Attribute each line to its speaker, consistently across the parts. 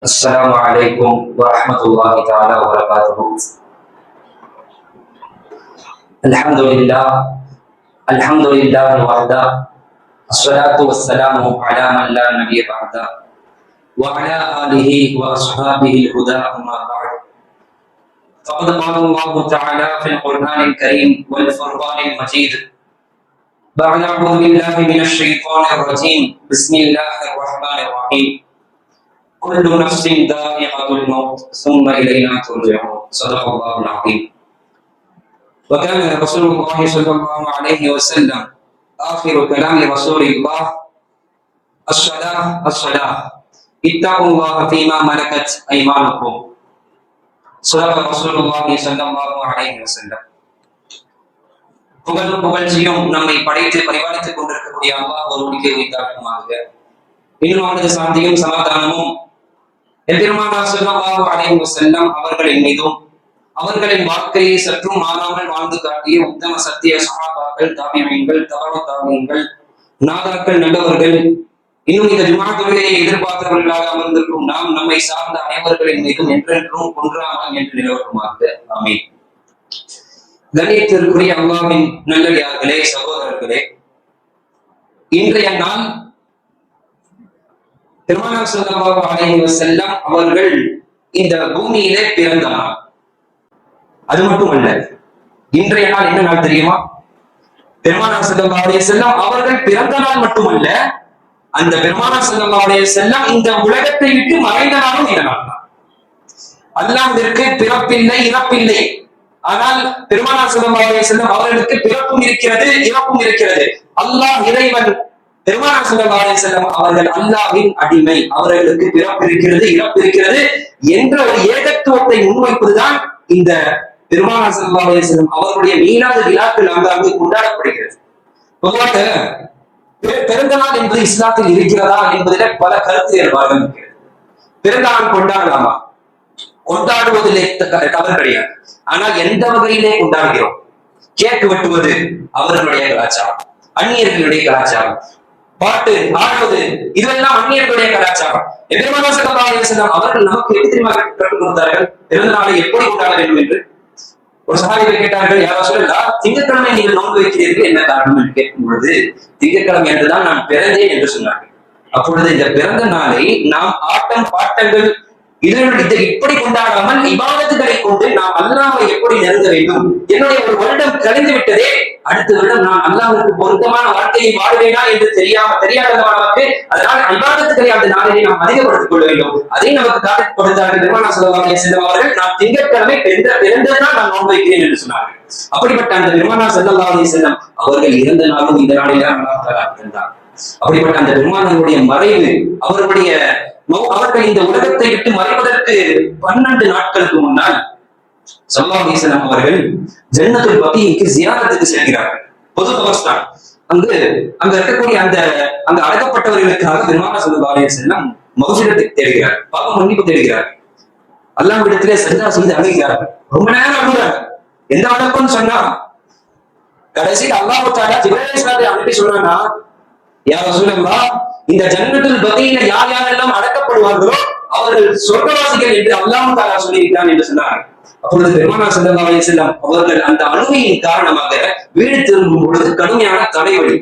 Speaker 1: السلام عليكم ورحمة الله تعالى وبركاته. الحمد لله الحمد لله وحده الصلاة والسلام على من لا نبي بعده وعلى آله وأصحابه الهدى أما بعد. فقد قال الله تعالى في القرآن الكريم والفرقان المجيد بعد أعوذ بالله من الشيطان الرجيم. بسم الله الرحمن الرحيم. كل نفس ذائقة الموت ثم إلينا ترجعون صدق الله العظيم وكان رسول الله صلى الله عليه وسلم آخر كلام رسول الله الصلاة الصلاة اتقوا الله فيما ملكت أيمانكم صدق رسول الله صلى الله عليه وسلم புகழும் புகழ்ச்சியும் நம்மை படைத்து பரிபாலித்துக் கொண்டிருக்கக்கூடிய அல்லாஹ் ஒருவனுக்கு வைத்தாக்குமாக இன்னும் அவனது சாந்தியும் சமாதானமும் எம்பெருமானார் ஸல்லல்லாஹு அலைஹி வஸல்லம் அவர்களின் மீதும் அவர்களின் வாழ்க்கையை சற்றும் மாறாமல் வாழ்ந்து காட்டிய உத்தம சத்திய சகாபாக்கள் தாமியங்கள் தவறு தாமியங்கள் நாதாக்கள் நல்லவர்கள் இன்னும் இந்த ஜுமாத்துகளிலே எதிர்பார்த்தவர்களாக அமர்ந்திருக்கும் நாம் நம்மை சார்ந்த அனைவர்களின் மீதும் என்றென்றும் கொன்றாமல் என்று நிலவட்டுமாக அமை கணியத்திற்குரிய அல்லாவின் நல்லடியார்களே சகோதரர்களே இன்றைய நாள் பெருமானார் ஸல்லல்லாஹு அலைஹி வஸல்லம் அவர்கள் இந்த பூமியிலே பிறந்த நாள் அது அல்ல இன்றைய நாள் என்ன நாள் தெரியுமா? பெருமானார் ஸல்லல்லாஹு அலைஹி வஸல்லம் அவர்கள் பிறந்த நாள் மட்டுமல்ல அந்த பெருமானார் ஸல்லல்லாஹு அலைஹி வஸல்லம் இந்த உலகத்தை விட்டு மறைந்த நாளும் இந்த நாள் தான். அல்லாஹ்விற்கு பிறப்பில்லை இறப்பில்லை. ஆனால் பெருமானார் ஸல்லல்லாஹு அலைஹி வஸல்லம் அவர்களுக்கு பிறப்பும் இருக்கிறது இறப்பும் இருக்கிறது. அல்லாஹ் இறைவன் பெருமானா ஸல்லல்லாஹு அலைஹி வஸல்லம் அவர்கள் அல்லாஹ்வின் அடிமை. அவர்களுக்கு பிறப்பு இருக்கிறது இறப்பு இருக்கிறது என்ற ஒரு ஏகத்துவத்தை முன்வைப்பதுதான் இந்த பெருமானா ஸல்லல்லாஹு அலைஹி வஸல்லம் அவர்களுடைய மீனாத விழாக்கள் அங்காங்கு கொண்டாடப்படுகிறது. பொதுவாக பிறந்தநாள் என்பது இஸ்லாத்தில் இருக்கிறதா என்பதில பல கருத்து வேறுபாடுகள் இருக்கிறது. பிறந்த நாள் கொண்டாடலாமா? கொண்டாடுவதிலே தவறு கிடையாது. ஆனால் எந்த வகையிலே கொண்டாடுகிறோம்? கேக் வெட்டுவது அவர்களுடைய கலாச்சாரம் அந்நியர்களுடைய கலாச்சாரம் பாட்டு ஆடுவது இதெல்லாம் அந்நியர்களுடைய கலாச்சாரம். எதிர்மான செல்லம் அவர்கள் நமக்கு எப்படி தெரியுமா கற்றுக் கொடுத்தார்கள்? பிறந்த நாளை எப்படி கொண்டாட வேண்டும் என்று? ஒரு சகாரிகள் கேட்டார்கள் யாரோ சொல்லலாம் திங்கட்கிழமை நீங்கள் நோன்பு வைக்கிறீர்கள் என்ன காரணம்? என்று கேட்கும் பொழுது திங்கட்கிழமை என்றுதான் நான் பிறந்தேன் என்று சொன்னார்கள். அப்பொழுது இந்த பிறந்த நாளை நாம் ஆட்டம் பாட்டங்கள் இதனுடைய இப்படி கொண்டாடாமல் இபாதத்துகளை கொண்டு நாம் அல்லாவை எப்படி நெருங்க வேண்டும்? என்னுடைய ஒரு வருடம் கழிந்து விட்டதே அடுத்த வருடம் நான் அல்லாவுக்கு பொருத்தமான வாழ்க்கையை வாழ்வேனா என்று தெரியாம தெரியாத நமக்கு அதனால் இபாதத்துகளை அந்த நாளிலே நாம் அதிகப்படுத்திக் கொள்ள வேண்டும். அதை நமக்கு காட்டிக் கொடுத்தார்கள் நிர்மலா செல்வாங்க செல்லும் அவர்கள் நான் திங்கட்கிழமை பிறந்த பிறந்ததுதான் நான் நோன்பு வைக்கிறேன் என்று சொன்னார்கள். அப்படிப்பட்ட அந்த நிர்மலா செல்லல்லா செல்லம் அவர்கள் இறந்த நாளும் இந்த நாளிலே அல்லாஹ் இருந்தார் அப்படிப்பட்ட அந்த பெருமானங்களுடைய மறைவு அவர்களுடைய அவர்கள் இந்த உலகத்தை விட்டு மறைவதற்கு பன்னெண்டு நாட்களுக்கு முன்னால் சல்லாஹீசனம் அவர்கள் ஜன்னத்துல் பகிக்கு ஜியாரத்துக்கு செல்கிறார்கள். பொது கபர்ஸ்தான் அங்கு அங்க இருக்கக்கூடிய அந்த அந்த அடக்கப்பட்டவர்களுக்காக பெருமான சொல்லுவாரே செல்லம் மகசூரத்துக்கு தேடுகிறார். பாவம் மன்னிப்பு தேடுகிறார். அல்லாஹ்விடத்திலே சஜா செய்து அழுகிறார் ரொம்ப நேரம் அழுகிறார் எந்த அளவுக்குன்னு சொன்னா கடைசியில் அல்லாஹ் தாலா அனுப்பி சொன்னான்னா யார் சொல்லா இந்த ஜன்னத்தில் பத்தியில யார் யாரெல்லாம் அடக்கப்படுவார்களோ அவர்கள் சொர்க்கவாசிகள் என்று அல்லாஹ் தாலா சொல்லிவிட்டான் என்று சொன்னார் அப்பொழுது பெருமானா செல்லா செல்லம் அவர்கள் அந்த அணுகையின் காரணமாக வீடு திரும்பும் பொழுது கடுமையான தலைவலி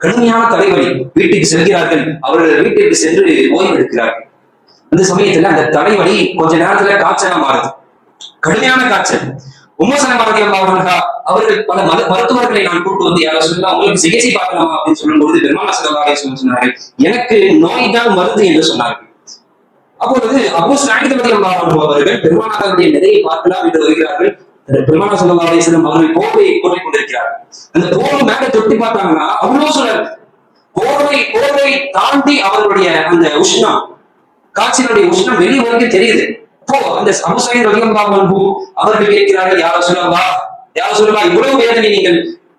Speaker 1: கடுமையான தலைவலி வீட்டுக்கு செல்கிறார்கள். அவர்கள் வீட்டிற்கு சென்று ஓய்வு எடுக்கிறார்கள் அந்த சமயத்துல அந்த தலைவலி கொஞ்ச நேரத்துல காய்ச்சலா மாறுது. கடுமையான காய்ச்சல். உம்மசனபாரதி அல்லாஹா அவர்கள் பல மத மருத்துவர்களை நான் கூட்டு வந்து யாரோ சொல்லலாம் உங்களுக்கு சிகிச்சை பார்க்கலாமா அப்படின்னு சொல்லும்போது பெருமானா செல்லவாரே சொன்னார்கள் எனக்கு நோய் தான் மருந்து என்று சொன்னார்கள். அப்பொழுது அப்போ சாயிதபதி அல்லாஹ் அவர்கள் பெருமானாருடைய நிலையை பார்க்கலாம் என்று வருகிறார்கள். பெருமான சல்லா அலிஸ்லம் அவர்கள் போர்வையை போட்டுக் கொண்டிருக்கிறார்கள் அந்த போர்வை மேல தொட்டி பார்த்தாங்கன்னா அவ்வளவு சுழல் போர்வை போர்வை தாண்டி அவர்களுடைய அந்த உஷ்ணம் காட்சியினுடைய உஷ்ணம் வெளியே வரைக்கும் தெரியுது. அப்போ அந்த அபுசாயின் ரலியல்லாஹு அன்ஹு அவர்கள் கேட்கிறார்கள் யாரோ சொல்லவா யார் சொல்லவா இவ்வளவு வேதனை நீங்கள்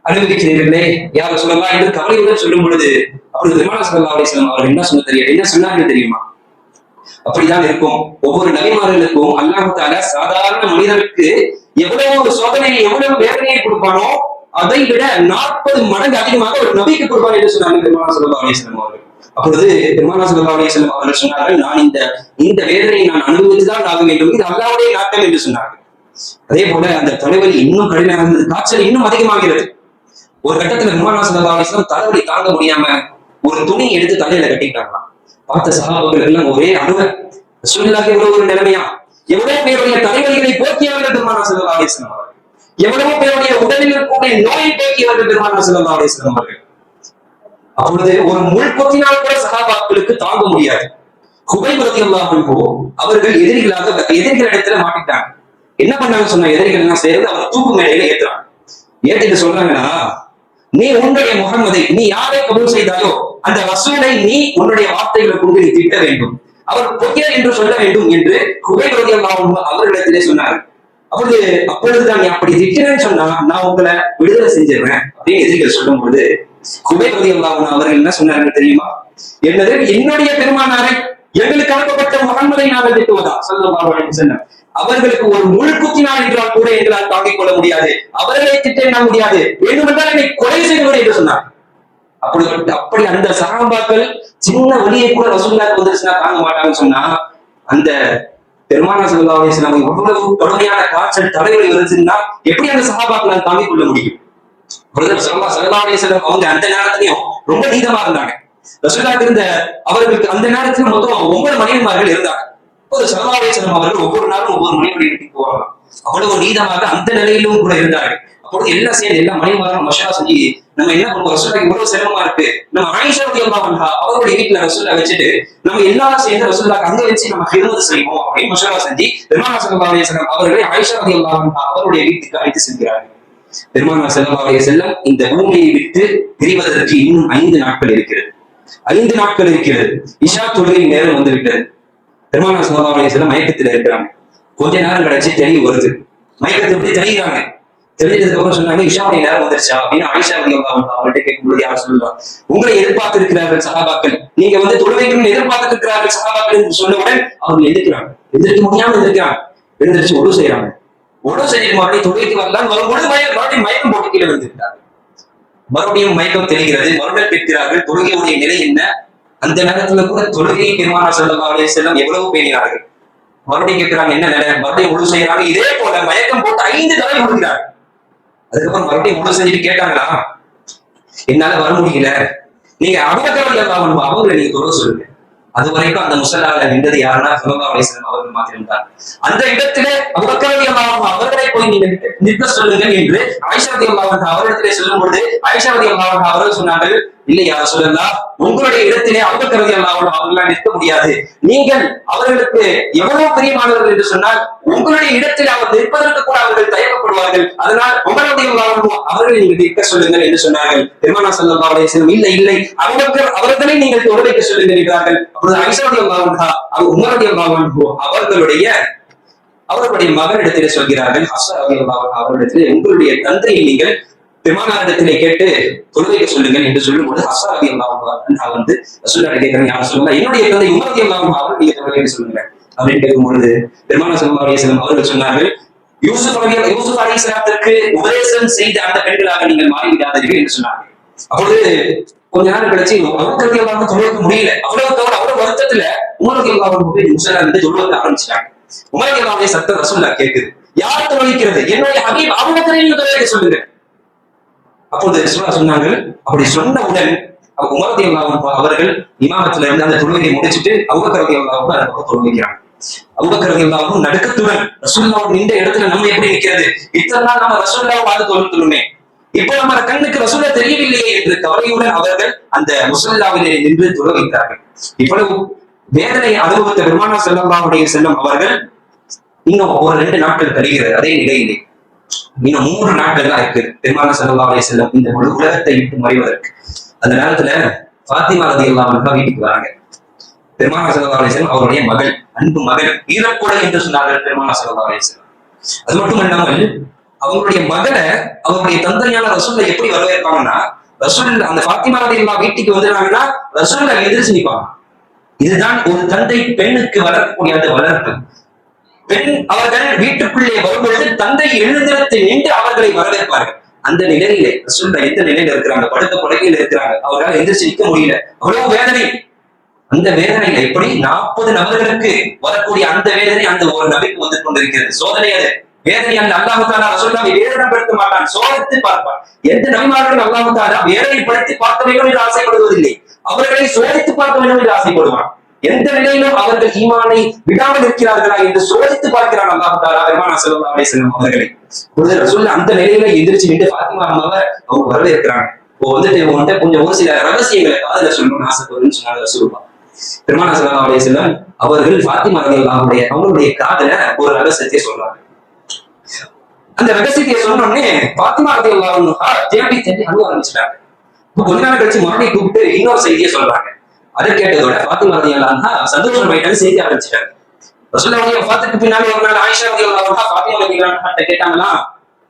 Speaker 1: அனுபவிக்கிறீர்களே. யார சொல்லலாம் என்று கவலையுடன் சொல்லும் பொழுது அப்பொழுது பெருமானா சல்லா அலிஸ்லாம் அவர்கள் என்ன சொன்ன தெரியும் என்ன சொன்னார்கள் தெரியுமா? அப்படிதான் இருக்கும். ஒவ்வொரு நபிமார்களுக்கும் அல்லாஹ் தாலா சாதாரண மனிதனுக்கு எவ்வளவு ஒரு சோதனையை எவ்வளவு வேதனையை கொடுப்பானோ அதை விட நாற்பது மடங்கு அதிகமாக ஒரு நபிக்கு கொடுப்பான் என்று சொன்னாங்க பெருமானா சல்லா அலிஸ்லாம் அவர்கள். அப்பொழுது பெருமானா சல்லா அலிஸ்லாம் அவர்கள் சொன்னார்கள் நான் இந்த இந்த வேதனையை நான் அனுபவித்துதான் ஆக வேண்டும். இது அல்லாவுடைய நாட்டம் என்று சொன்னார்கள். அதே போல அந்த தலைவலி இன்னும் கடுமையாக இருந்தது. காய்ச்சல் இன்னும் அதிகமாகிறது. ஒரு கட்டத்துல பெருமானா சல்லா தலைவலி தாங்க முடியாம ஒரு துணி எடுத்து தலையில கட்டிட்டாங்களாம் பார்த்த சகாபங்கள் எல்லாம் ஒரே அணுவ சூழ்நிலாக எவ்வளவு ஒரு நிலைமையா? எவ்வளவு பேருடைய தலைவலிகளை போக்கியவர்கள் பெருமானா சல்லா அலிஸ்லாம் அவர்கள். எவ்வளவு பேருடைய உடலில் இருக்கக்கூடிய நோயை போக்கியவர்கள் பெருமானா சல்லா அலிஸ்லாம் அவர்கள். அப்பொழுது ஒரு முள் கொத்தினால் கூட சகாபாக்களுக்கு தாங்க முடியாது. குபை குபைபதி அல்லாஹோ அவர்கள் எதிரிகளாக எதிரிகள் இடத்துல மாட்டிட்டாங்க என்ன பண்ணாங்க சொன்ன எதிரிகள் எல்லாம் செய்யறது அவர் தூக்கு மேடையில ஏத்துறாங்க. ஏத்திட்டு சொல்றாங்கன்னா நீ உன்னுடைய முகமதை நீ யாரை கபூல் செய்தாலோ அந்த ரசூலை நீ உன்னுடைய வார்த்தைகளை கொண்டு நீ திட்ட வேண்டும். அவர் பொய்யர் என்று சொல்ல வேண்டும் என்று குபைபதி அல்லாஹ் அவர்களிடத்திலே சொன்னார். அப்பொழுது அப்பொழுதுதான் நீ அப்படி திட்டினேன்னு சொன்னா நான் உங்களை விடுதலை செஞ்சிடுறேன் அப்படின்னு எதிரிகள் சொல்லும் பொழுது குபைபதி அல்லாஹ் அவர்கள் என்ன சொன்னாருன்னு தெரியுமா? என்னது? என்னுடைய பெருமானாரை எங்களுக்கு அனுப்பப்பட்ட முகமதை நாங்கள் திட்டுவதா? சொல்லலாம் சொன்னார் அவர்களுக்கு ஒரு முழு குத்தினார் என்றால் கூட எங்களால் தாங்கிக் கொள்ள முடியாது. அவர்களை திட்ட முடியாது. வேண்டுமென்றால் என்னை கொலை செய்வது என்று சொன்னார். அப்படி அப்படி அந்த சகாபாக்கள் சின்ன வழியை கூட ரசூல்லாக்கு வந்துருச்சுன்னா தாங்க மாட்டாங்கன்னு சொன்னா அந்த பெருமானா சல்லா அலிஸ்லாம் எவ்வளவு கடுமையான காய்ச்சல் தலைவலி வருதுன்னா எப்படி அந்த சகாபாக்களால் தாங்கிக் கொள்ள முடியும்? சல்லா சல்லா அலிஸ்லாம் அவங்க அந்த நேரத்திலையும் ரொம்ப நீதமா இருந்தாங்க. ரசூல்லாக்கு இருந்த அவர்களுக்கு அந்த நேரத்துல மொத்தம் ஒன்பது மனைவிமார்கள் இருந்தாங்க. ஒரு சல்லா அவர்கள் ஒவ்வொரு நாளும் ஒவ்வொரு மனைவி வீட்டுக்கு போவாங்க. அவ்வளவு நீதமாக அந்த நிலையிலும் கூட இருந்தார்கள். அப்பொழுது எல்லாம் சேர்ந்து எல்லா மனைவிமாரும் மஷா செஞ்சு நம்ம என்ன பண்ணுவோம்? ரசூலா இவ்வளவு சிரமமா இருக்கு. நம்ம ஆயிஷா ரதி அல்லா அவருடைய வீட்டுல ரசூலா வச்சுட்டு நம்ம எல்லாரும் சேர்ந்து ரசூலாக்கு அங்க வச்சு நம்ம ஹிருமது செய்வோம் அப்படின்னு மஷா செஞ்சு பெருமானா சல்லா அலிஸ்லாம் அவர்களை ஆயிஷா ரதி அல்லா அவருடைய வீட்டுக்கு அழைத்து செல்கிறார்கள். பெருமானா செல்லா செல்லம் இந்த பூமியை விட்டு பிரிவதற்கு இன்னும் ஐந்து நாட்கள் இருக்கிறது. ஐந்து நாட்கள் இருக்கிறது. இஷா தொழுகை நேரம் வந்துவிட்டது. பெருமான பெருமானா சல்லா மயக்கத்துல இருக்கிறாங்க கொஞ்ச நேரம் கிடைச்சி தெளிவு வருது. மயக்கத்தை எப்படி தெளிகிறாங்க தெரிஞ்சதுக்கு அப்புறம் சொன்னாங்க இஷாவுடைய நேரம் வந்துருச்சா? அப்படின்னு ஆயிஷா ரதி அவங்கள்ட்ட கேட்கும்போது யார் சொல்லுவாங்க உங்களை எதிர்பார்த்து இருக்கிறார்கள் சகாபாக்கள். நீங்க வந்து தொழுகைக்கு எதிர்பார்த்து இருக்கிறார்கள் சகாபாக்கள் என்று சொன்னவுடன் அவங்க எதிர்க்கிறாங்க எதிர்க்க முடியாம எதிர்க்கிறாங்க எழுந்திரிச்சு ஒழு செய்யறாங்க ஒழு செய்யும் மறுபடியும் தொழுவைக்கு வரலாம் மறுபடியும் மயம் மறுபடியும் மயக்கம் போட்டு கீழே வந்துருக்கிறார்கள் மறுபடியும் மயக்கம் தெரிகிறது. மறுபடியும் கேட்கிறார்கள் தொழுகையுடைய நிலை என்ன? அந்த நேரத்துல கூட தொழுகை பெருமான செல்லா அலைய செல்லம் எவ்வளவு பேணினார்கள்? மறுபடியும் கேட்கிறாங்க என்ன நிலை மறுபடியும் முழு செய்யறாங்க இதே போல மயக்கம் போட்டு ஐந்து தடவை கொடுக்கிறார்கள் அதுக்கப்புறம் மறுபடியும் முழு செஞ்சுட்டு கேட்டாங்களா? என்னால வர முடியல. நீங்க அபகத்தவர்கள் எல்லாம் அவங்களை நீங்க தொழில் சொல்லுங்க. அது வரைக்கும் அந்த முசல்லாவில நின்றது யாருன்னா சல்லா அலிஸ்லாம் அவர்கள் மாத்திருந்தார் அந்த இடத்துல அபுபக்கரதி அல்லாஹ் அவர்களை போய் நீங்க நிற்க சொல்லுங்கள் என்று ஐஷாவதி அல்லாஹ் அவரிடத்திலே சொல்லும் பொழுது ஐஷாவதி அல்லாஹ் அவர்கள் சொன்னார்கள் இல்லை யார் சொல்லலாம் உங்களுடைய இடத்திலே அபுபக்கரதி அல்லாஹ் அவர்களால் நிற்க முடியாது. நீங்கள் அவர்களுக்கு எவ்வளவு பிரியமானவர்கள் என்று சொன்னால் உங்களுடைய இடத்தில் அவர் சொன்னார்கள். அதனால் உங்களுடைய அவர்களை நீங்கள் நிற்க சொல்லுங்கள் என்று சொன்னார்கள். பெருமானா சல்லா அலிஸ்லாம் இல்லை இல்லை. அபுபக்கர் அவர்களை நீங்கள் தொழிலைக்க சொல்லுங்கள் என்றார்கள். அப்பொழுது ஐசாவுடைய அல்லாஹா அவர் உமருடைய அல்லாஹோ அவர்களுடைய அவர்களுடைய மகனிடத்திலே சொல்கிறார்கள். ஹசா அவரிடத்திலே உங்களுடைய தந்தையை நீங்கள் பெருமானாரிடத்திலே கேட்டு தொழுகைக்க சொல்லுங்கள் என்று சொல்லும்போது ஹசா அலி அல்லாஹ் வந்து ரசூல்லா கேட்கிறேன் யார் சொல்லலாம் என்னுடைய தந்தை உமரதி அல்லாஹ் அவர் நீங்க தொழுகைக்க சொல்லுங்க அப்படின்னு கேட்கும் பொழுது பெருமான சல்லா அலிஸ்லாம் அவர்கள் சொன்னார்கள். யூசுப் அவர்கள் யூசுப் அலி இஸ்லாத்திற்கு உபதேசம் செய்த அந்த பெண்களாக நீங்கள் மாறிவிடாதீர்கள் என்று சொன்னார்கள். அப்பொழுது கொஞ்ச நேரம் கழிச்சு அவருக்கு எல்லாம் தொழிலுக்கு முடியல. அவ்வளவு தவிர அவ்வளவு வருத்தத்துல உமருக்கு எல்லாம் போய் முசலா இருந்து தொழுவத்தை ஆரம்பிச்சாங்க உமருக்கு எல்லாமே சத்த ரசூல்லா கேட்குது. யார் தொழிக்கிறது என்னுடைய ஹபீப் அவங்க தொழிலுக்கு சொல்லுங்க அப்போது ரசூலா சொன்னாங்க அப்படி சொன்னவுடன் உமரதி அவர்கள் இமாமத்துல இருந்து அந்த தொழுகையை முடிச்சுட்டு அவங்க அல்லாவும் அந்த பக்கம் தொழுவிக்கிறாங்க நடுக்கத்துடன் ரசூல்லாவும் நின்ற இடத்துல நம்ம எப்படி நிக்கிறது? இத்தனை நாள் நம்ம ரசூல்லாவை பார்த்து தொழுத்துருமே இப்போ நம்ம கண்ணுக்கு ரசூல்லா தெரியவில்லையே என்று கவலையுடன் அவர்கள் அந்த முசல்லாவிலே நின்று துறவித்தார்கள் வைத்தார்கள் இவ்வளவு வேதனை அனுபவித்த பெருமானா செல்லம்பாவுடைய செல்லும் அவர்கள் இன்னும் ஒரு ரெண்டு நாட்கள் கழிகிறது அதே நிலையிலே. இன்னும் மூன்று நாட்கள் தான் இருக்கு. பெருமான செல்லம்பாவுடைய செல்லும் இந்த முழு உலகத்தை விட்டு மறைவதற்கு. அந்த நேரத்துல பாத்திமா ரதி எல்லாம் வீட்டுக்கு வராங்க. பெருமானா செல்லம்பாவுடைய அவருடைய மகள் அன்பு மகள் ஈரக்குடை என்று சொன்னார்கள் பெருமானா செல்லம்பாவுடைய செல்லும் அது மட்டும் இல்லாமல் அவங்களுடைய மகனை அவங்களுடைய தந்தையான ரசூல்ல எப்படி வரவேற்பாங்கன்னா ரசூல் அந்த பாத்திமா ரதி வீட்டுக்கு வந்துடுறாங்கன்னா ரசூல்ல எதிர்த்து நிற்பாங்க இதுதான் ஒரு தந்தை பெண்ணுக்கு வளரக்கூடிய அந்த வளர்ப்பு. பெண் அவர்கள் வீட்டுக்குள்ளே வரும்பொழுது தந்தை எழுந்திரத்தை நின்று அவர்களை வரவேற்பார்கள். அந்த நிலையிலே ரசூல்லா எந்த நிலையில இருக்கிறாங்க? படுத்த படுக்கையில இருக்கிறாங்க. அவர்களால் எந்திரிச்சு நிற்க முடியல. அவ்வளவு வேதனை. அந்த வேதனையில எப்படி? நாற்பது நபர்களுக்கு வரக்கூடிய அந்த வேதனை அந்த ஒரு நபிக்கு வந்து கொண்டிருக்கிறது. சோதனை அது. வேதனை அந்த அல்லாஹு தாலா வேதனை வேதனைப்படுத்த மாட்டான். சோதித்து பார்ப்பான். எந்த நபிமார்கள் அல்லாஹு தாலா வேதனைப்படுத்தி பார்க்க வேண்டும் என்று ஆசைப்படுவதில்லை. அவர்களை சோதித்து பார்க்க வேண்டும் என்று ஆசைப்படுவான். எந்த நிலையிலும் அவர்கள் ஈமானை விடாமல் இருக்கிறார்களா என்று சோதித்து பார்க்கிறான் அல்லாஹு தாலா பெருமானா ஸல்லல்லாஹு அலைஹி அவர்களை. பொழுது ரசூல் அந்த நிலையில எந்திரிச்சு நின்று பாத்திமா அம்மாவை அவங்க வரவேற்கிறாங்க. இப்போ வந்துட்டு உங்கள்கிட்ட கொஞ்சம் ஒரு சில ரகசியங்களை காதல சொல்லணும்னு ஆசைப்படுறேன்னு சொன்னாங்க ரசூலுல்லாஹ். பெருமான ஸல்லல்லாஹு அலைஹி அவர்கள் பாத்திமா ரலியல்லாஹுடைய அவங்களுடைய காதல ஒரு ரகசியத்தை சொல்றாங்க. அந்த ரகசியத்தை சொன்னோடனே பாத்திமா ரலியல்லாஹு தேடி தேடி அழுவ ஆரம்பிச்சிட்டாங்க. கொஞ்ச நாள் கழிச்சு மறுபடியும் கூப்பிட்டு இன்னொரு செய்தியை சொல்றாங்க. அதை கேட்டதோட பாத்திமா ரலியல்லாஹு சந்தோஷம் ஆயிட்டாங்க செய்தி ஆரம்பிச்சிட்டாங்க. ரசூலுல்லாஹி வஃபாத்துக்கு பின்னாடி ஒரு நாள் ஆயிஷா ரலியல்லாஹு பாத்திமா ஃபாத்திமா கேட்டாங்களா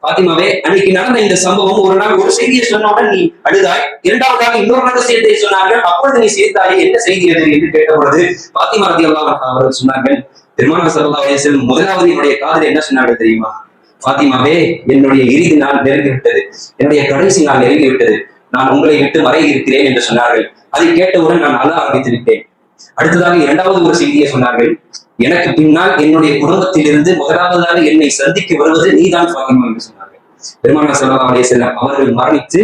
Speaker 1: பாத்திமாவே அன்னைக்கு நடந்த இந்த சம்பவம் ஒரு நாள் ஒரு செய்தியை சொன்னவுடன் நீ அழுதாய். இரண்டாவதாக இன்னொரு ரகசியத்தை சொன்னார்கள். அப்பொழுது நீ சேர்த்தாயே என்ன செய்தி அது என்று கேட்டபொழுது பாத்திமா ரதி அல்லா அவர்கள் சொன்னார்கள் திருமண ஸல்லல்லாஹு வயசில் முதலாவது என்னுடைய காதல் என்ன சொன்னார்கள் தெரியுமா? பாத்திமாவே என்னுடைய இறுதி நாள் நெருங்கி விட்டது என்னுடைய கடைசி நாள் நெருங்கி விட்டது நான் உங்களை விட்டு மறை இருக்கிறேன் என்று சொன்னார்கள். அதை கேட்டவுடன் நான் அழ ஆரம்பித்து விட்டேன் அடுத்ததாக இரண்டாவது ஒரு செய்தியை சொன்னார்கள். எனக்கு பின்னால் என்னுடைய குடும்பத்திலிருந்து முதலாவதாக என்னை சந்திக்க வருவது நீதான் பாத்திமா என்று சொன்னார்கள். பெருமானா சல்லா அலே செல்லம் அவர்கள் மரணித்து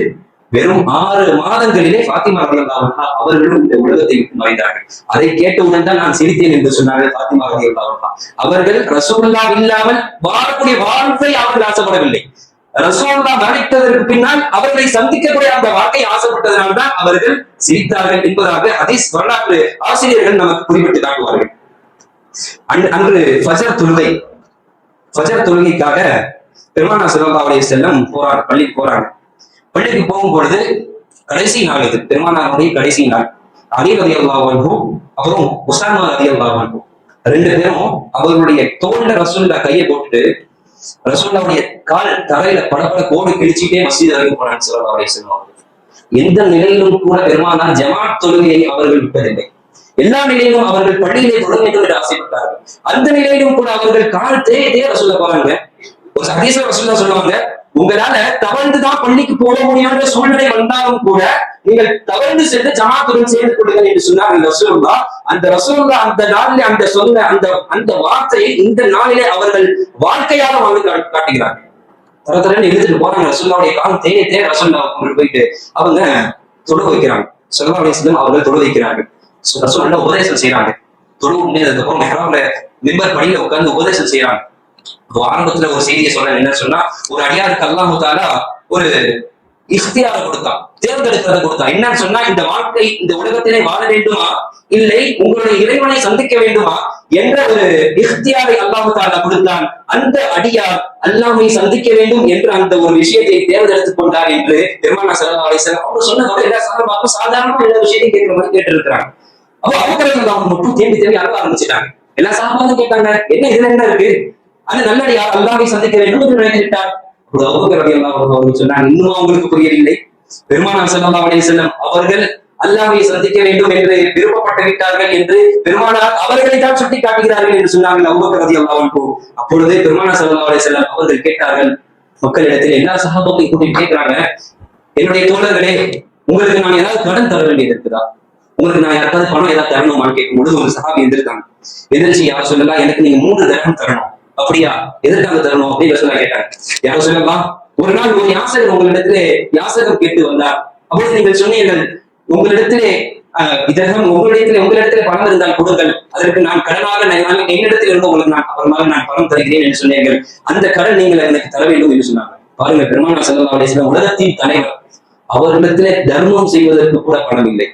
Speaker 1: வெறும் ஆறு மாதங்களிலே பாத்திமா ரலியல்லாஹு அவர்களும் இந்த உலகத்தை விட்டு மறைந்தார்கள். அதை கேட்டவுடன் தான் நான் சிரித்தேன் என்று சொன்னார்கள் பாத்திமா ரலியல்லாஹு அவர்கள் ரசூலுல்லாஹ் இல்லாமல் வாழக்கூடிய வாழ்க்கை அவர்கள் ஆசைப்படவில்லை. ரசோல்லா மரணித்ததற்கு பின்னால் அவர்களை சந்திக்கக்கூடிய அந்த வாழ்க்கை ஆசைப்பட்டதனால்தான் அவர்கள் சிரித்தார்கள் என்பதாக அதை வரலாற்று ஆசிரியர்கள் நமக்கு குறிப்பிட்டு காட்டுவார்கள். அன்று அன்று ஃபஜர் தொழுகை ஃபஜர் தொழுகைக்காக பெருமானா சிவபாவுடைய செல்லம் போறாங்க பள்ளிக்கு போறாங்க பள்ளிக்கு போகும்பொழுது கடைசி நாள் இது. பெருமானாருடைய கடைசி நாள். அலி ரதி அல்லாஹ் அப்புறம் உசாமா ரதி அல்லாஹ் ரெண்டு பேரும் அவர்களுடைய தோல்ல ரசூல்லா கையை போட்டுட்டு ரசூல்லாவுடைய கால் தரையில படப்பட கோடு கிழிச்சுட்டே மசீத் வரைக்கும் போனான்னு சொல்லலாம் சொல்லுவாங்க. எந்த நிலையிலும் கூட பெருமானார் ஜமாத் தொழுகையை அவர்கள் விட்டதில்லை. எல்லா நிலையிலும் அவர்கள் பள்ளியிலே தொழ வேண்டும் என்று ஆசைப்பட்டார்கள். அந்த நிலையிலும் கூட அவர்கள் கால் தேய தேய ரசூல்ல போறாங்க ஒரு சதீச ரசூல்லா சொல்லுவாங்க உங்களால தவழ்ந்துதான் பள்ளிக்கு போக முடியாத சூழ்நிலை வந்தாலும் கூட நீங்கள் தவழ்ந்து சென்று ஜமாத்துடன் சேர்ந்து கொள்ளுங்கள் என்று சொன்னார்கள் ரசூல்லா அந்த ரசூல்லா அந்த நாளிலே அந்த சொன்ன அந்த அந்த வார்த்தையை இந்த நாளிலே அவர்கள் வாழ்க்கையாக வாழ்ந்து காட்டுகிறார்கள். தர தரன்னு எழுதிட்டு போறாங்க ரசூல்லாவுடைய கால் தேய தேய ரசூல்லா போயிட்டு அவங்க தொழு வைக்கிறாங்க. சொல்லா அலிஸ்லம் அவர்கள் தொட வைக்கிறார்கள். ரசூல்லா உபதேசம் செய்யறாங்க தொழு முடிஞ்சதுக்கப்புறம் மெஹராப்ல மெம்பர் பணியில உட்கார்ந்து உபதேசம் செய்யறாங்க ஆரம்பத்துல ஒரு செய்தியை சொல்றேன் என்ன சொன்னா ஒரு அடியாருக்கு அல்லாஹு ஒரு இஃப்தியார கொடுத்தான் தேர்ந்தெடுக்கிறத கொடுத்தான். என்னன்னு சொன்னா இந்த வாழ்க்கை இந்த உலகத்திலே வாழ வேண்டுமா? இல்லை உங்களுடைய இறைவனை சந்திக்க வேண்டுமா? என்ற ஒரு இஃப்தியாரை அல்லாஹு கொடுத்தான். அந்த அடியார் அல்லாமை சந்திக்க வேண்டும் என்று அந்த ஒரு விஷயத்தை தேர்ந்தெடுத்துக் கொண்டார் என்று பெருமானா சல்லா அலிஸ்லாம் அவங்க சொன்னதோட எல்லா சாதாரண சாதாரணமா எல்லா விஷயத்தையும் கேட்கிற மாதிரி கேட்டிருக்கிறாங்க. அப்போ அவங்க மட்டும் தேடி தேடி அழக ஆரம்பிச்சிட்டாங்க. எல்லா சாபாவும் கேட்டாங்க என்ன இதுல என்ன இருக்கு? அது நல்லடியார் அல்லாவை சந்திக்க வேண்டும் என்று நினைத்துவிட்டார் அப்போது அவர்கள் இன்னும் அவங்களுக்கு புரியவில்லை. பெருமானார் ஸல்லல்லாஹு அலைஹி செல்லம் அவர்கள் அல்லாவை சந்திக்க வேண்டும் என்று விருப்பப்பட்டு விட்டார்கள் என்று பெருமானார் அவர்களை தான் சுட்டி காட்டுகிறார்கள் என்று சொன்னார்கள் அபூபக்கர் ரலியல்லாஹு அப்பொழுது பெருமானார் ஸல்லல்லாஹு அலைஹி செல்லம் அவர்கள் கேட்டார்கள் மக்களிடத்தில் எல்லா சஹாபாத்தையும் கூட்டி கேட்கிறாங்க என்னுடைய தோழர்களே உங்களுக்கு நான் ஏதாவது கடன் தர வேண்டியது இருக்குதா? உங்களுக்கு நான் யாருக்காவது பணம் ஏதாவது தரணுமான்னு கேட்கும் பொழுது ஒரு சகாபி எந்திருக்காங்க எதிர்த்து யார் சொல்லலாம் எனக்கு நீங்க மூன்று தரம் தரணும். அப்படியா? எதற்காக தரணும்? அப்படின்னு சொல்ல கேட்டாங்க. யாரும் சொல்லலாம் ஒரு நாள் ஒரு யாசகர் உங்களிடத்திலே யாசகம் கேட்டு வந்தார். அப்பொழுது நீங்கள் சொன்னீர்கள் உங்களிடத்திலே இதகம் உங்களிடத்திலே உங்களிடத்திலே பணம் இருந்தால் கொடுங்கள். அதற்கு நான் கடனாக என்னிடத்தில் இருந்து உங்களுக்கு நான் அப்புறமாக நான் பணம் தருகிறேன் என்று சொன்னீர்கள். அந்த கடன் நீங்கள் எனக்கு தர வேண்டும் என்று சொன்னாங்க பாருங்க பெருமானா சல்லா அலிஸ்லாம் உலகத்தின் தலைவர். அவர்களிடத்திலே தர்மம் செய்வதற்கு கூட பணம் இல்லை.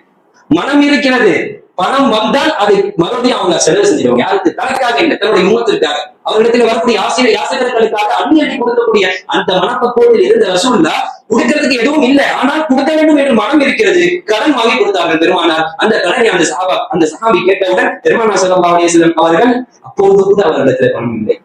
Speaker 1: மனம் இருக்கிறது. பணம் வந்தால் அதை மறுபடியும் அவங்க செலவு செஞ்சிருவாங்க. யாருக்கு? தனக்காக இல்லை தன்னுடைய முகத்திற்காக. அவர்களிடத்தில் வரக்கூடிய ஆசிரியர் யாசகர்களுக்காக அந்நியத்தை கொடுக்கக்கூடிய அந்த மனப்பக்குவத்தில் இருந்த ரசூல்லா கொடுக்கறதுக்கு எதுவும் இல்லை. ஆனால் கொடுக்க வேண்டும் என்று மனம் இருக்கிறது. கடன் வாங்கி கொடுத்தார்கள் பெருமானார். அந்த கடனை அந்த சஹாபா அந்த சஹாபி கேட்டவுடன் பெருமானா ஸல்லல்லாஹு அலைஹி அவர்கள் அப்போது கூட அவர்களிடத்தில் பணம் இல்லை.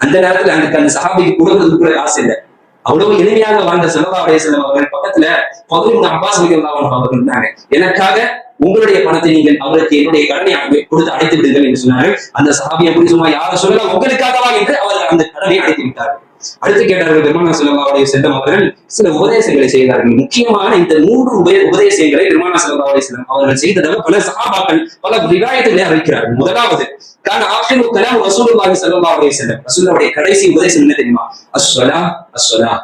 Speaker 1: அந்த நேரத்துல அந்த அந்த சஹாபிக்கு கொடுக்கறதுக்கு கூட காசு இல்லை. அவ்வளவு எளிமையாக வாழ்ந்த ஸல்லல்லாஹு அலைஹி அவர்கள் பக்கத்துல பகுதி அப்பாஸ் அவர்கள் இருந்தாங்க. எனக்காக உங்களுடைய பணத்தை நீங்கள் அவருக்கு என்னுடைய கடனை அடை- கொடுத்து அடைத்து விடுங்கள் என்று சொன்னார்கள். அந்த சஹாபி அப்படி சும்மா யாரும் சொல்லலாம் உங்களுக்காகவா? என்று அவர்கள் அந்த கடனை அடைத்து விட்டார்கள். அடுத்து கேட்டார்கள் பெருமானா செல்லவாவுடைய செல்லம் அவர்கள் சில உபதேசங்களை செய்தார்கள். முக்கியமான இந்த மூன்று உபய உபதேசங்களை பெருமானா செல்லவாவுடைய செல்லம் அவர்கள் செய்ததாக பல சகாபாக்கள் பல விவாயத்துகளை அறிவிக்கிறார்கள். முதலாவது கான ஆப்ஷன் கலாம் ரசூலுல்லாஹி ஸல்லல்லாஹு அலைஹி வஸல்லம். கடைசி உபதேசம் என்ன தெரியுமா? அஸ்வலா அஸ்வலா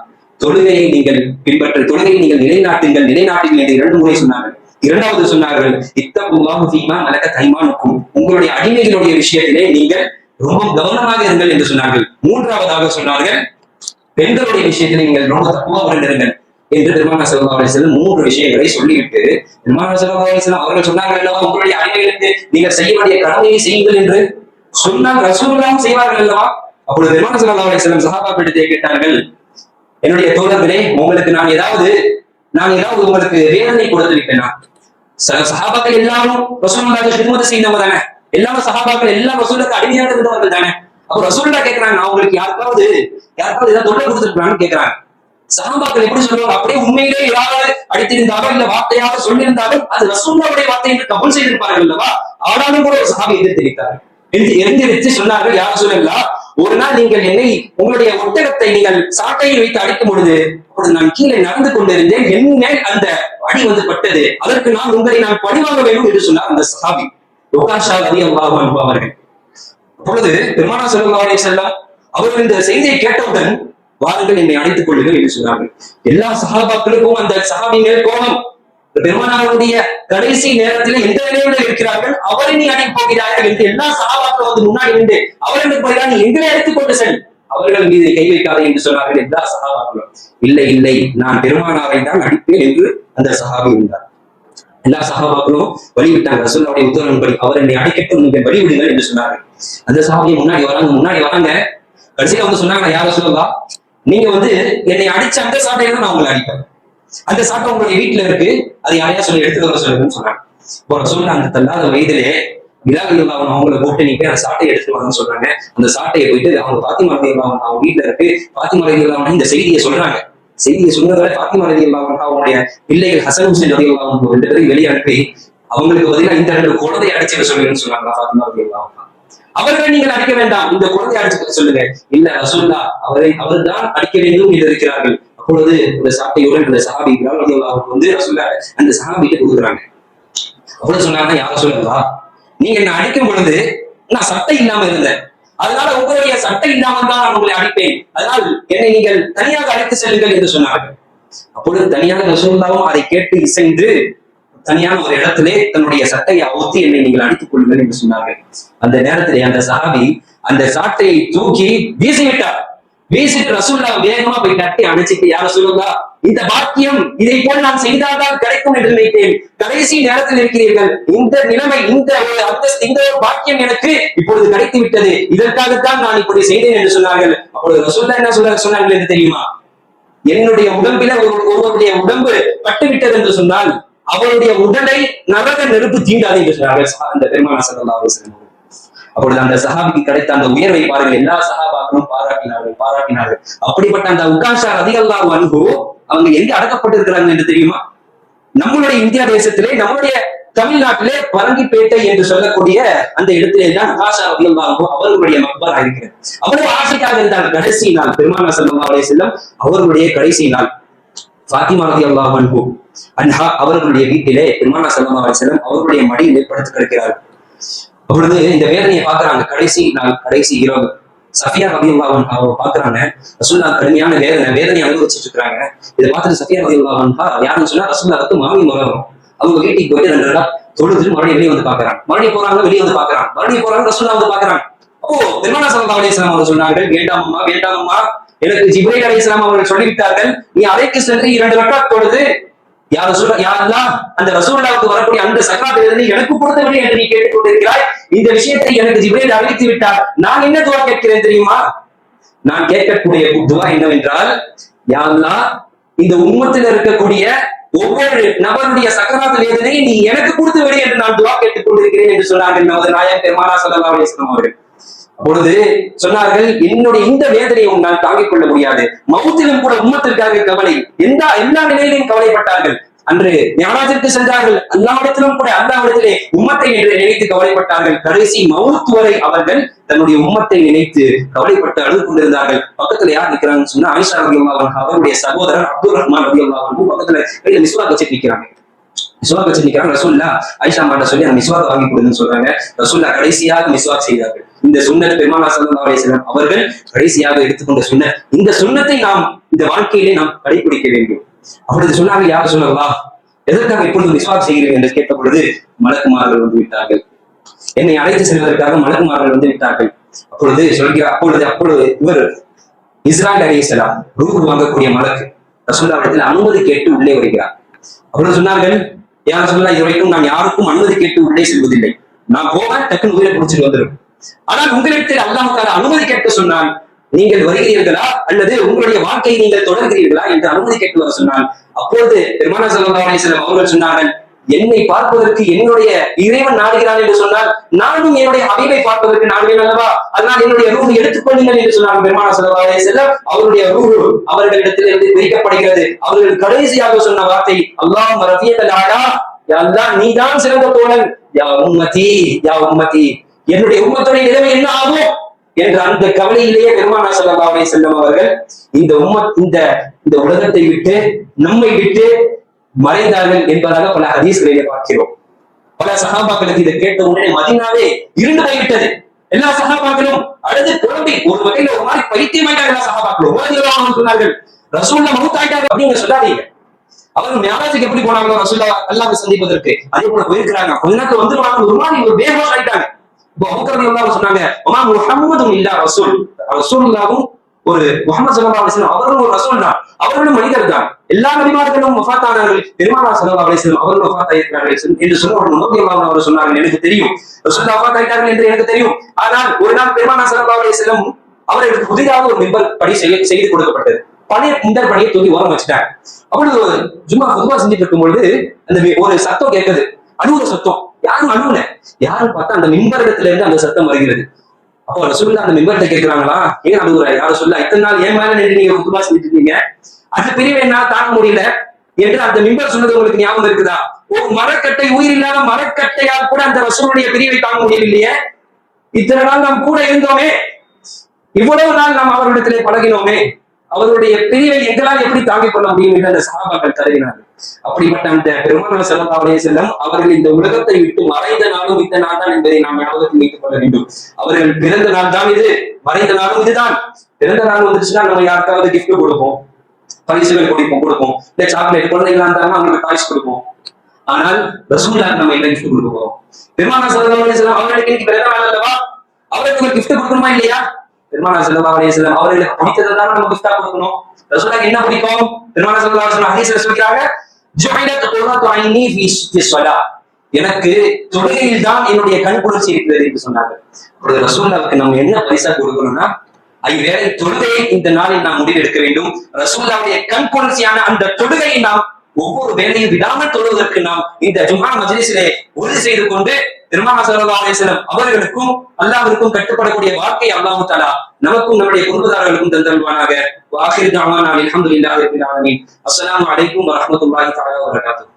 Speaker 1: தொழுகையை நீங்கள் பின்பற்ற தொழுகையை நீங்கள் நிலைநாட்டுங்கள் நிலைநாட்டுங்கள் என்று இரண்டு முறை சொன்னார்கள். இரண்டாவது சொன்னார்கள் இத்தகுல்லாஹு ஃபீமா மலக்க தைமானுக்கும் உங்களுடைய அடிமைகளுடைய விஷயத்திலே நீங்கள் ரொம்ப கவனமாக இருங்கள் என்று சொன்னார்கள். மூன்றாவதாக சொன்னார்கள் பெண்களுடைய விஷயத்திலே நீங்கள் ரொம்ப தப்புவாக இருங்கள் என்று திருமண செல்வா அலிஸ்லம் மூன்று விஷயங்களை சொல்லிவிட்டு திருமண செல்வா அலிஸ்லாம் அவர்கள் சொன்னார்கள் அல்லவா உங்களுடைய அடிமைகளுக்கு நீங்கள் செய்ய வேண்டிய கடமையை செய்யுங்கள் என்று? சொன்னாங்க ரசூலுல்லாஹ் செய்வார்கள் அல்லவா? அப்பொழுது திருமண செல்வா அலிஸ்லம் சஹாபாக்களிடத்தை கேட்டார்கள் என்னுடைய தோழர்களே உங்களுக்கு நான் ஏதாவது நான் ஏதாவது உங்களுக்கு வேதனை கொடுத்து விட்டேனா? சில சஹாபாக்கள் எல்லாரும் ரசூலுல்லாஹி ஹிதமத் செய்தவங்க தானே. எல்லாரும் சஹாபாக்கள் எல்லா ரசூலுக்கு அடிமையாக இருந்தவர்கள் தானே. அப்ப ரசூலுல்லா கேக்குறாங்க நான் உங்களுக்கு யாருக்காவது யாருக்காவது ஏதாவது தொண்டை கொடுத்துருக்காங்கன்னு கேக்குறாங்க. சகாபாக்கள் எப்படி சொல்லுவாங்க? அப்படியே உண்மையிலே யாராவது அடித்திருந்தாலும் இல்ல வார்த்தையாக சொல்லியிருந்தாலும் அது ரசூல்லாவுடைய வார்த்தை என்று கபூல் செய்திருப்பார்கள் அல்லவா? ஆனாலும் கூட ஒரு சஹாபி எதிர்த்திருக்கிறார் என்று சொன்னார்கள். யார் சொல்லலாம் ஒரு நாள் நீங்கள் என்னை உங்களுடைய ஒட்டகத்தை நீங்கள் சாட்டையில் வைத்து அடிக்கும் பொழுது அப்பொழுது நான் கீழே நடந்து கொண்டிருந்தேன். என் மேல் அந்த அடி வந்து பட்டது. அதற்கு நான் உங்களை நான் பழிவாங்க வேண்டும் என்று சொன்னார் அந்த சஹாபி. யோகாஷா ரதி அல்லாஹ் அவர்கள். அப்பொழுது பெருமானா செல்வாரே செல்லாம் அவர்கள் இந்த செய்தியை கேட்டவுடன் வாருங்கள் என்னை அழைத்துக் கொள்ளுங்கள் என்று சொன்னார்கள். எல்லா சகாபாக்களுக்கும் அந்த சஹாபி மேல் கோபம். பெருமானாருடைய கடைசி நேரத்தில் எந்த நிலையில இருக்கிறார்கள்? அவரை நீ அழைக்க போகிறார்கள் என்று எல்லா சகாபாக்கள் வந்து முன்னாடி நின்று எனக்கு போகிறார் நீ எங்களை எடுத்துக்கொண்டு செல். அவர்கள் மீது கை வைக்காதே என்று சொன்னார்கள் எல்லா சகாபாக்களும். இல்லை இல்லை நான் பெருமானாரை தான் அடிப்பேன் என்று அந்த சகாபி இருந்தார். எல்லா சகாபாக்களும் வழிவிட்டாங்க ரசூலுடைய உத்தரவின்படி அவர் என்னை அடிக்கட்டும் நீங்கள் வழிவிடுங்கள் என்று சொன்னார்கள். அந்த சகாபியை முன்னாடி வராங்க முன்னாடி வராங்க. கடைசியில வந்து சொன்னாங்க யார சொல்லலாம் நீங்க வந்து என்னை அடிச்ச அந்த சாட்டையில தான் நான் உங்களை அடிப்பேன். அந்த சாட்டை உங்களுடைய வீட்டுல இருக்கு. அது யாரையா சொல்லி எடுத்துட்டு வர சொல்லுங்கன்னு சொன்னாங்க. இப்போ அந்த தள்ளாத வயதிலே விழாவில் அவங்க அவங்கள கூப்பிட்டு நீங்க அந்த சாட்டையை எடுத்துட்டு வாங்கன்னு சொல்றாங்க அந்த சாட்டையை போயிட்டு அவங்க பாத்திமா ரதி அவங்க வீட்டுல இருக்கு. பாத்திமா ரதி இந்த செய்தியை சொல்றாங்க. செய்தியை சொன்னதை பாத்திமா ரதி அவங்களுடைய அவனுடைய பிள்ளைகள் ஹசன் ஹுசேன் ரதி ரெண்டு பேரும் வெளியே அனுப்பி அவங்களுக்கு பதிலா இந்த ரெண்டு குழந்தையை அடைச்சிக்க சொல்லுங்கன்னு சொன்னாங்க பாத்திமா ரதி அவர்கள் நீங்கள் அடிக்க வேண்டாம். இந்த குழந்தையை அடிச்சுக்க சொல்லுங்க. இல்ல ரசூல்லா அவரை அவர்தான் அடிக்க வேண்டும் என்று இருக்கிறார்கள். அப்பொழுது இந்த சாட்டையுடன் அந்த சஹாபி அவருக்கு வந்து சொல்ல அந்த சஹாபிக்கு கொடுக்குறாங்க. அப்பொழுது சொன்னாங்க யாரும் சொல்லலா நீங்க என்ன அடிக்கும் பொழுது நான் சட்டை இல்லாம இருந்தேன். அதனால உங்களுடைய சட்டை இல்லாமல் தான் நான் உங்களை அடிப்பேன். அதனால் என்னை நீங்கள் தனியாக அழைத்து செல்லுங்கள் என்று சொன்னார்கள். அப்பொழுது தனியாக ரசூல்லாவும் அதை கேட்டு இசைந்து தனியான ஒரு இடத்திலே தன்னுடைய சட்டையை அவுத்தி என்னை நீங்கள் அடித்துக் கொள்ளுங்கள் என்று சொன்னார்கள். அந்த நேரத்திலே அந்த சஹாபி அந்த சாட்டையை தூக்கி வீசிவிட்டார். வீசிட்டு ரசூல்லா வேகமா போய் கட்டி அணைச்சிட்டு யார சொல்லுங்களா இந்த பாக்கியம் இதை போல் நான் செய்தால்தான் கிடைக்கும் என்று நினைத்தேன். கடைசி நேரத்தில் இருக்கிறீர்கள். இந்த நிலைமை இந்த ஒரு அந்தஸ்து இந்த ஒரு பாக்கியம் எனக்கு இப்பொழுது கிடைத்து விட்டது இதற்காகத்தான் நான் இப்படி செய்தேன் என்று சொன்னார்கள். அப்பொழுது ரசூல்லா என்ன சொல்ல சொன்னார்கள் என்று தெரியுமா? என்னுடைய உடம்பில ஒரு ஒருவருடைய உடம்பு பட்டுவிட்டது என்று சொன்னால் அவருடைய உடலை நரக நெருப்பு தீண்டாது என்று சொன்னார்கள் அந்த பெருமான சல்லா அலிஸ்லாம் அப்பொழுது அந்த சஹாபிக்கு கிடைத்த அந்த உயர்வை பாருங்கள். எல்லா சஹாபாக்களும் பாராட்டினார்கள் பாராட்டினார்கள். அப்படிப்பட்ட அந்த உகாஷா ரதிகல்லா அன்பு அவங்க எங்க அடக்கப்பட்டிருக்கிறாங்க என்று தெரியுமா? நம்மளுடைய இந்தியா தேசத்திலே நம்மளுடைய தமிழ்நாட்டிலே பரங்கிப்பேட்டை என்று சொல்லக்கூடிய அந்த இடத்திலே தான் உகாஷா ரதிகல்லா அன்பு அவர்களுடைய மக்பரா இருக்கிறது அவ்வளவு ஆசைக்காக இருந்தால் கடைசி நாள் பெருமான சல்லா அலே செல்லம் அவர்களுடைய கடைசி நாள். ஃபாத்திமா ரதி அல்லாஹ் அன்பு அன்ஹா அவர்களுடைய வீட்டிலே பெருமானா சல்லா அலே செல்லம் அவர்களுடைய மடியிலே படுத்து கிடக்கிறார்கள். அப்பொழுது இந்த வேதனையை பாக்குறாங்க கடைசி நாள் கடைசி இரவு. சஃபியா ரபியுல்லாவன் அவ பாக்குறாங்க ரசூல்லா கடுமையான வேதனை வேதனையை அனுபவிச்சுட்டு இருக்காங்க. இதை பார்த்துட்டு சஃபியா ரபியுல்லாவன் யாருன்னு சொன்னா ரசூல்லாவுக்கு மாமி மகரம் அவங்க வீட்டுக்கு போயிட்டு ரெண்டு நாள் தொழுது மறுபடியும் வெளியே வந்து பாக்குறாங்க மறுபடியும் போறாங்க வெளியே வந்து பாக்குறாங்க மறுபடியும் போறாங்க ரசூல்லா வந்து பாக்குறாங்க ஓ பெருமானா சல்லா அலிஸ்லாம் அவர்கள் சொன்னார்கள் வேண்டாமம்மா வேண்டாமம்மா எனக்கு ஜிப்ரேல் அலிஸ்லாம் அவர்கள் சொல்லிவிட்டார்கள். நீ அழைக்கு சென்று இரண்டு ரக்காத் தொழுது யார் ரசூல் யாரெல்லாம் அந்த ரசூல்லாவுக்கு வரக்கூடிய அந்த சகாபிலிருந்து எனக்கு கொடுத்தவில்லை என்று நீ கேட்டுக் கொண்டிருக்கிறாய் இந்த விஷயத்தை எனக்கு ஜிப்ரேல் அறிவித்து விட்டார். நான் என்ன துவா கேட்கிறேன் தெரியுமா? நான் கேட்கக்கூடிய துவா என்னவென்றால் யாரெல்லாம் இந்த உம்மத்தில் இருக்கக்கூடிய ஒவ்வொரு நபருடைய சக்கராத்து வேதனை நீ எனக்கு கொடுத்து விடு என்று நான் துவா கேட்டுக் கொண்டிருக்கிறேன் என்று சொன்னார்கள் நமது நாயகம் பெருமானா சல்லா அலிஸ்லாம் அவர்கள். பொழுது சொன்னார்கள் என்னுடைய இந்த வேதனையை உன்னால் தாங்கிக் கொள்ள முடியாது. மௌத்திலும் கூட உம்மத்திற்காக கவலை. எந்த எல்லா நிலையிலும் கவலைப்பட்டார்கள். அன்று ஞானாஜிற்கு சென்றார்கள். அல்லாவிடத்திலும் கூட அல்லாவிடத்திலே உம்மத்தை என்று நினைத்து கவலைப்பட்டார்கள். கடைசி மவுத்து வரை அவர்கள் தன்னுடைய உம்மத்தை நினைத்து கவலைப்பட்டு அழுது கொண்டிருந்தார்கள். பக்கத்துல யார் நிற்கிறாங்கன்னு சொன்னா ஆயிஷா ரவி அவருடைய சகோதரர் அப்துல் ரஹ்மான் ரவி பக்கத்துல கையில மிஸ்வாக் வச்சு நிக்கிறாங்க. மிஸ்வாக் வச்சு ரசூல்லா ஐஷா மாட்ட சொல்லி அந்த மிஸ்வாக் வாங்கி கொடுன்னு சொல்றாங்க. ரசூல்லா கடைசியாக மிஸ்வாக் செய்தார்கள். இந்த சுண்ணத் பெருமானா சல்லா அலிஸ்லாம் அவர்கள் கடைசியாக எடுத்துக்கொண்ட சுண்ணத் இந்த சுண்ணத்தை நாம் இந்த வாழ்க்கையிலே நாம் கடைபிடிக்க வேண்டும். அப்படி சொன்னாங்க யார் சொல்லவா எதற்காக இப்பொழுது மிஸ்வாக் செய்கிறீர்கள்? என்று கேட்ட பொழுது மலக்குமார்கள் வந்து விட்டார்கள். என்னை அழைத்து செல்வதற்காக மலக்குமார்கள் வந்து விட்டார்கள். அப்பொழுது சொல்கிறார் அப்பொழுது அப்பொழுது இவர் இஸ்ராயல் அலிசலாம் ரூபு வாங்கக்கூடிய மலக்கு. ரசூல்லாவிடத்தில் அனுமதி கேட்டு உள்ளே வருகிறார். அவர்கள் சொன்னார்கள் யார் சொல்லலாம் இது நான் யாருக்கும் அனுமதி கேட்டு உள்ளே செல்வதில்லை. நான் போவேன் டக்குன்னு உயிரை பிடிச்சிட்டு வந்துடும் ஆனால் உங்களிடத்தில் அல்லாஹால அனுமதி கேட்டு சொன்னால் நீங்கள் வருகிறீர்களா? அல்லது உங்களுடைய வாழ்க்கையை நீங்கள் தொடர்கிறீர்களா? என்று அனுமதி கேட்டு வர சொன்னால் அப்பொழுது பெருமான சல்லா அலிஸ்லாம் அவர்கள் சொன்னார்கள் என்னை பார்ப்பதற்கு என்னுடைய இறைவன் நாடுகிறான் என்று சொன்னால் நானும் என்னுடைய அறிவை பார்ப்பதற்கு நாடுவேன் அல்லவா? அதனால் என்னுடைய ரூல் எடுத்துக்கொள்ளுங்கள் என்று சொன்னார் பெருமான சல்லா செல்லம் அவருடைய ரூல் அவர்களிடத்தில் இருந்து பிரிக்கப்படுகிறது அவர்கள் கடைசியாக சொன்ன வார்த்தை அல்லாம் ரஃபியல் ஆடா நீதான் சிறந்த தோழன். யா உம்மதி யா உம்மதி. என்னுடைய உம்மத்துடைய நிலைமை என்ன ஆகும்? என்ற அந்த கவலையிலேயே பெருமானா சல்லா அலி செல்லம் அவர்கள் இந்த உம்மத் இந்த இந்த உலகத்தை விட்டு நம்மை விட்டு மறைந்தார்கள் என்பதாக பல ஹதீஸ்களிலே பார்க்கிறோம். பல சகாபாக்களுக்கு இதை கேட்ட உடனே மதினாவே இருண்டு போய்விட்டது. எல்லா சகாபாக்களும் அழுது குழம்பி ஒரு வகையில ஒரு மாதிரி பைத்தியமாயிட்டாங்க எல்லா சகாபாக்களும் சொன்னார்கள் ரசூல்ல மவுத்தாயிட்டாங்க அப்படின்னு சொல்லாதீங்க. அவர்கள் மேலாஜுக்கு எப்படி போனாங்களோ ரசூல்லா அல்லாவை சந்திப்பதற்கு. அதே போல போயிருக்கிறாங்க. கொஞ்ச நேரத்துல வந்து ஒரு மாதிரி ஒரு பேகோஷ் ஆயிட்டாங்க. இப்போ அவங்க சொன்னாங்க முகமதும் இல்லா ரசூல். ரசூல்லாவும் ஒரு முகமது சல்லா அலிஸ்லாம் அவர்களும் ஒரு ரசூல் தான். அவர்களும் மனிதர் தான். எல்லா நபிமார்களும் முஃபாத்தானவர்கள் பெருமானா சல்லா அலிஸ்லாம் அவர்கள் முஃபாத்தாயிருக்கிறார்கள் என்று சொன்ன ஒரு நோக்கி அவர் சொன்னார்கள். எனக்கு தெரியும். ரசூல் முஃபாத்தாயிட்டார்கள் என்று எனக்கு தெரியும். ஆனால் ஒரு நாள் பெருமானா சல்லா அலிஸ்லாம் அவர்களுக்கு புதிதாக ஒரு மின்பர் படி செய்ய செய்து கொடுக்கப்பட்டது. பழைய மிம்பர் பணியை தூக்கி ஓரம் வச்சுட்டாங்க. அப்பொழுது ஜும்மா பொதுவா செஞ்சுட்டு இருக்கும் பொழுது அந்த ஒரு சத்தம் கேட்குது. அழுவுற சத்தம். யாரும் அழுவல. யாரும் பார்த்தா அந்த மின்பரிடத்துல இருந்து அந்த சத்தம் வருகிறது. அப்போ ரசூல்லா அந்த மின்பரத்தை கேட்கிறாங்களா ஏன் அழுகுற யாரும் சொல்ல இத்தனை நாள் ஏன் மேல நின்று நீங்க குத்துமா செஞ்சுட்டு இருக்கீங்க? அந்த பிரிவை என்னால் தாங்க முடியல. என்று அந்த மிம்பர் சொன்னது உங்களுக்கு ஞாபகம் இருக்குதா? ஒரு மரக்கட்டை உயிர் இல்லாத மரக்கட்டையால் கூட அந்த ரசூலுடைய பிரிவை தாங்க முடியவில்லையே. இத்தனை நாள் நாம் கூட இருந்தோமே. இவ்வளவு நாள் நாம் அவர்களிடத்திலே பழகினோமே. அவருடைய பிரிவை எங்களால் எப்படி தாங்கிக் கொள்ள முடியும் என்று அந்த சகாபாக்கள் தருகிறார்கள் அப்படிப்பட்ட அந்த பெருமான செல்லத்தாவுடைய செல்லம் அவர்கள் இந்த உலகத்தை விட்டு மறைந்த நாளும் இந்த நாள் தான் என்பதை நாம் ஞாபகத்தில் வைத்துக் கொள்ள வேண்டும். அவர்கள் பிறந்த நாள் தான் இது. மறைந்த நாளும் இதுதான். பிறந்த நாள் வந்துச்சுன்னா நம்ம யாருக்காவது கிஃப்ட் கொடுப்போம். பரிசுகள் கொடுப்போம் கொடுப்போம். இல்ல சாக்லேட் குழந்தைகளா இருந்தாலும் அவங்களுக்கு டாய்ஸ் கொடுப்போம். ஆனால் ரசூல்லா நம்ம என்ன கிஃப்ட் கொடுக்க போறோம் பெருமான செல்லம் அவர்களுக்கு இன்னைக்கு பிறந்த நாள் அல்லவா? அவருக்கு ஒரு கிஃப்ட் கொடுக்கணுமா இல்லையா? பெருமானா செல்லா செல்லம் அவர்களுக்கு பிடித்ததை தான் நம்ம கிஃப்டா கொடுக்கணும். ரசூலாக்கு என்ன பிடிக்கும்? பெருமானா செல்லா அலையம் ஹதீஸ்ல சொல்றாங்க ஜுஹைலத் குர்ரத்து ஐனி ஃபீ ஸலா எனக்கு தொழுகையில் தான் என்னுடைய கண் குளிர்ச்சி இருக்கிறது என்று சொன்னாங்க அப்பொழுது ரசூல்லாவுக்கு நம்ம என்ன பரிசா கொடுக்கணும்னா ஐவேளை தொழுகையை இந்த நாளில் நாம் முடிவெடுக்க வேண்டும். ரசூல்லாவுடைய கண் குளிர்ச்சியான அந்த தொழுகையை நாம் ஒவ்வொரு வேலையும் விடாமல் தொழுவதற்கு நாம் இந்த ஜும்மா மஜ்லிசிலே உறுதி செய்து கொண்டு பெருமானா சல்லா அலிஸ்லம் அவர்களுக்கும் அல்லாவிற்கும் கட்டுப்படக்கூடிய வாழ்க்கை அல்லாஹு தாலா நமக்கும் நம்முடைய குடும்பத்தாரர்களுக்கும் தந்தல்வானாக வாஹிர் தாவான் அலமதுல்லாஹி ரபில் ஆலமீன். அஸ்ஸலாமு அலைக்கும் வரஹ்மத்துல்லாஹி தஆலா வபரகாத்துஹு.